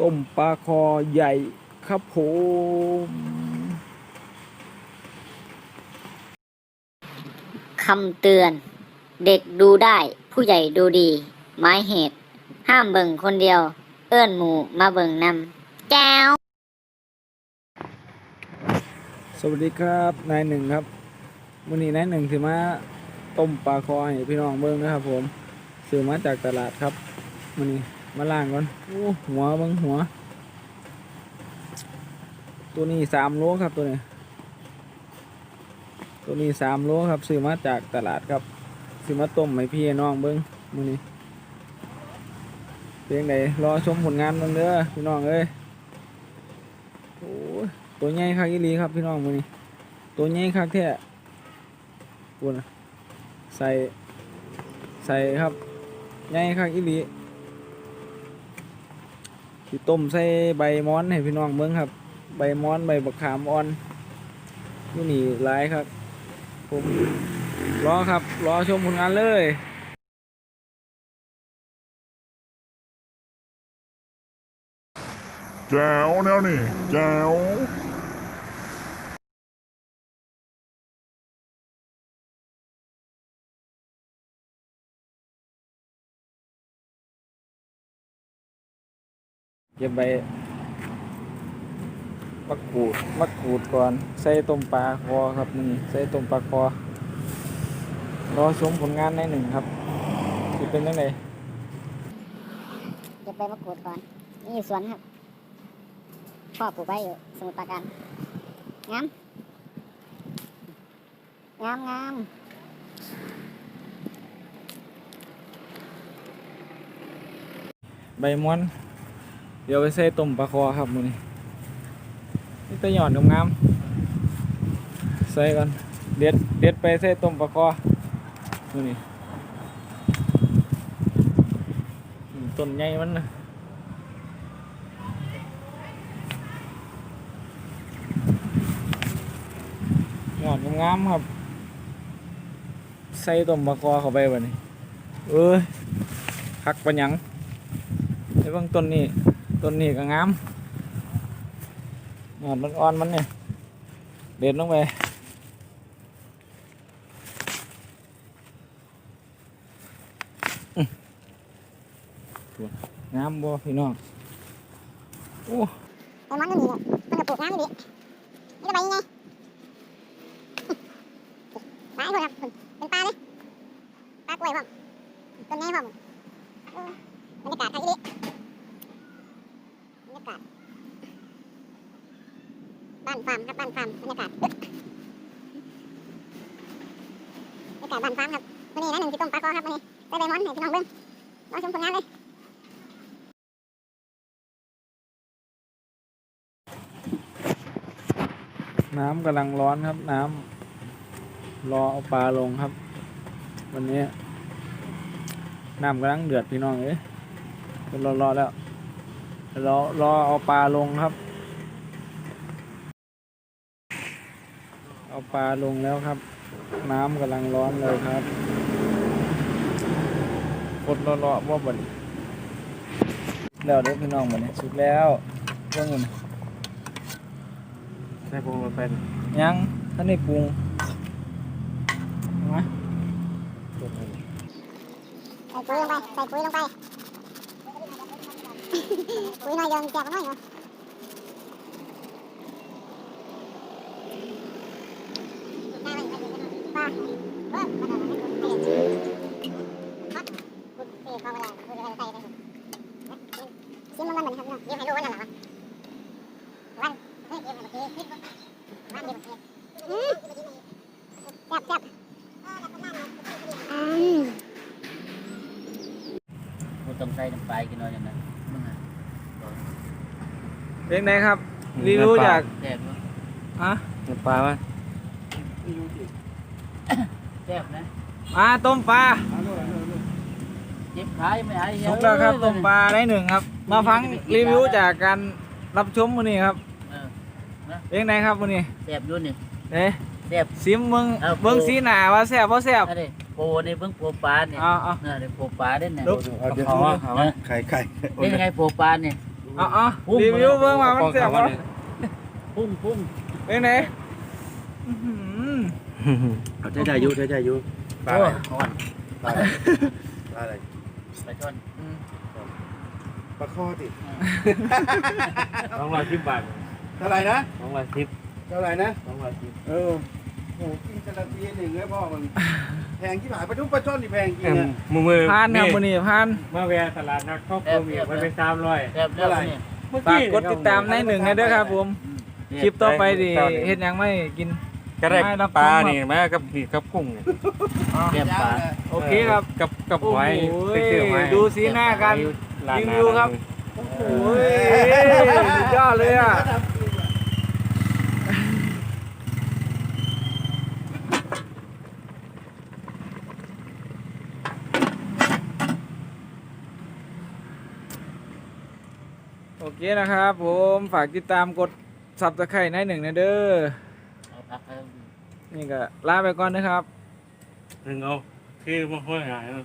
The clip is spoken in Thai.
ต้มปลาคอใหญ่ครับผมคำเตือน เด็กดูได้ผู้ใหญ่ดูดีหมายเหตุ ห้ามเบิ่งคนเดียว เอื้อนหมู่มาเบิ่งนำแจ้วสวัสดีครับนายหนึ่งครับวันนี้นายหนึ่งถือมาต้มปลาคอให้พี่น้องเบิ้งนะครับผมซื้อมาจากตลาดครับวันนี้ มาล่างก่อนโอ้หัวบิ้งหัว ตัวนี้สามโลครับตัวนี้ ตัวนี้สามโลครับซื้อมาจากตลาดครับซื้อมาต้มให้พี่น้องเบิ้งมือนี้เพียงใดรอชมผลงานเบิ่งเด้อพี่น้องเอ้ยโอ้ยตัวใหญ่คักอีหลีครับพี่น้องมือนี้ตัวใหญ่คักแท้ปุ่นน่ะใส่ใส่ครับใหญ่คักอีหลี สิต้มใส่ใบม้อนให้พี่น้องเมืองครับ ใบม้อนใบบักขามอ่อนนี่นี่หลายครับ ผมรอครับ รอชมผลงานเลยแจ๋วแนวนี่แจ๋ว เก็บใบมักขูดมักขูดก่อน ใส่ต้มปลาคอครับนี่ใส่ต้มปลาคอ รอชมผลงานในหนึ่งครับจะเป็นยังไงเก็บใบมะกรูดก่อน นี่สวนครับพ่อปลูกไว้อยู่สมุทรปราการงามงามงามใบม้วน เดี๋ยวไปใส่ต้มปลาคอครับมือนี้นี่ตะหย่อนงามๆใส่กันเด็ดเด็ดไปใส่ต้มปลาคอมือนี้ต้นใหญ่มันนะหย่อนงามๆครับ ใส่ต้มปลาคอเข้าไปแบ่นี้เอ้ยคักปัญญังไอ้บางต้นนี้ ต้นนี้ก็งามงานมันอ่อนมันเนี่ยเด็ดลงไปอื้องามบ่พี่น้องโอ้ไอ้มันก็มีเนี่ยมันก็ปลูกงามอยู่ดินี่ก็ใบยังไงหลายคนครับเป็นปลาเลยปลากล้วยพ่อมต้นไม้พ่อมโอ้บรรยากาศไทยดิบรรยา กาศบ้านฟาร์มครับบ้านฟาร์มบรรยากาศบรรยากาศบ้านฟาร์มครับวันนี้นะหนึ่งที่ต้มปลาคอครับวันนี้ใส่ใบมอนให้พี่น้องเบิ่งรอชมผลงานเลยน้ำกำลังร้อนครับน้ำรอเอาปลาลงครับ วันนี้น้ำกำลังเดือดพี่น้องเอ้ยเป็นรอรอแล้ว รอรอเอาปลาลงครับ เอาปลาลงแล้วครับ น้ำกำลังร้อนเลยครับกดรอรอว่าบ่นแล้วเด้อพี่น้องบ่นี้สุดแล้วเรื่องเงินใส่พวงมาเป็นยังท่านได้ปรุงมาใส่ปุ๋ยลงไป ใส่ปุ๋ยลงไป ปุ๋ยน้อยเดินแจกน้อยเหรอปลาเออมา เดินให้ดูให้เห็นฮะคุณเอ๋พอมาแล้วคุณจะใส่ได้ชิมมันมันเหมือนครับเนาะยิ้มให้ดูว่านั่นเหรอวะวันเฮ้ยยิ้มให้เมื่อกี้วันยิ้มเมื่อกี้อืมแซ่บแซ่บอืมมันต้องใส่น้ำปลากินน้อยอย่างนั้นมึงอะเพลงไหนครับรีวิวจากแซ่บเนอะฮะน้ำปลาวะแซ่บนะมาต้มปลาเจ็บขายังไม่หายสุกแล้วครับต้มปลาได้หนึ่งครับ มาฟังรีวิวจากการรับชมมื้อนี้ครับเออเพลงไหนครับมื้อนี้แซ่บด้วยนี่เอ๊ะแซ่บซิมมึงเอาเบิ่งสีหน้าว่าแซ่บบ่แซ่บ อันนี้โปนี่เบิ่งโปปลาเนี่ยเอาเอาเนี่ยเดี๋ยวโปปลาเด่นเนี่ยลุกนะไข่ไข่เป็นยังไงโปปลาเนี่ยโเอาเอารีวิวเบิ่งว่ามันแซ่บบ่พุ่งพุ่งเป็นไงอื้อหือเอาใช้ได้อยุใช้ได้อยุโอ้ยอ่อนปลาอะไรปลาอะไรไปช่อนปลาข้อติสองร้อยสิบบาทเท่าไหร่นะสองร้อยสิบเท่าไหร่นะสองร้อยสิบเออโหกินกระทีหนึ่งเลยพ่อมันแพงที่หายปลาทุกปลาช่อนนี่แพงจริงนะมือมือผ่านครับมื้อนี้ผ่านมาแวะตลาดนัดครอบครัวเมียมันเป็นสามร้อยแซ่บแล้วนี่ฝากกดติดตามในหนึ่งให้ด้วยครับผม คลิปต่อไปดิเฮ็ดหยังไม่กินก็ได้ไม่รับปลาชมครับนี่มากับนี่กับกุ้งนี่แซ่บปลาโอเคครับกับกับโอ้หโหอยไปซื้อหอยดูสีหน้ากันร้านรีหน้าวิวครับโอ้โหสุดยอดเลยอะ โอเคนะครับผมฝากติดตามกดซับสไครต์ในหนึ่งนะเด้อเอาพักให้นี่ก็ลาไปก่อนนะครับ หนึ่งเอาคือมาห้อยหายเนาะ